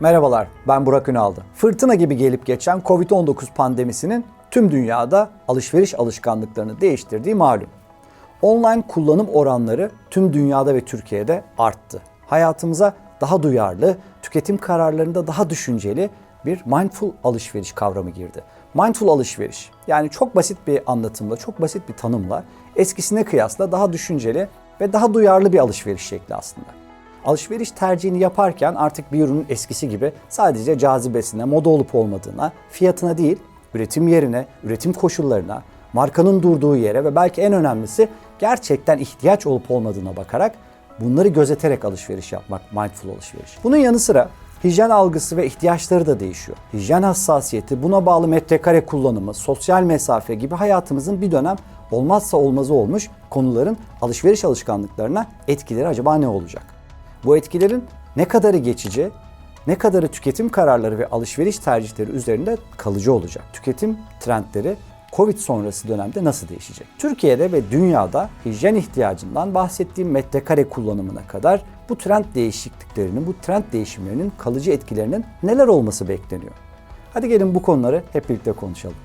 Merhabalar, ben Burak Ünaldı. Fırtına gibi gelip geçen Covid-19 pandemisinin tüm dünyada alışveriş alışkanlıklarını değiştirdiği malum. Online kullanım oranları tüm dünyada ve Türkiye'de arttı. Hayatımıza daha duyarlı, tüketim kararlarında daha düşünceli bir mindful alışveriş kavramı girdi. Mindful alışveriş yani çok basit bir anlatımla, çok basit bir tanımla eskisine kıyasla daha düşünceli ve daha duyarlı bir alışveriş şekli aslında. Alışveriş tercihini yaparken artık bir ürünün eskisi gibi sadece cazibesine, moda olup olmadığına, fiyatına değil, üretim yerine, üretim koşullarına, markanın durduğu yere ve belki en önemlisi gerçekten ihtiyaç olup olmadığına bakarak bunları gözeterek alışveriş yapmak mindful alışveriş. Bunun yanı sıra hijyen algısı ve ihtiyaçları da değişiyor. Hijyen hassasiyeti, buna bağlı metrekare kullanımı, sosyal mesafe gibi hayatımızın bir dönem olmazsa olmazı olmuş konuların alışveriş alışkanlıklarına etkileri acaba ne olacak? Bu etkilerin ne kadarı geçici, ne kadarı tüketim kararları ve alışveriş tercihleri üzerinde kalıcı olacak? Tüketim trendleri Covid sonrası dönemde nasıl değişecek? Türkiye'de ve dünyada hijyen ihtiyacından bahsettiğim metrekare kullanımına kadar bu trend değişikliklerinin, bu trend değişimlerinin kalıcı etkilerinin neler olması bekleniyor? Hadi gelin bu konuları hep birlikte konuşalım.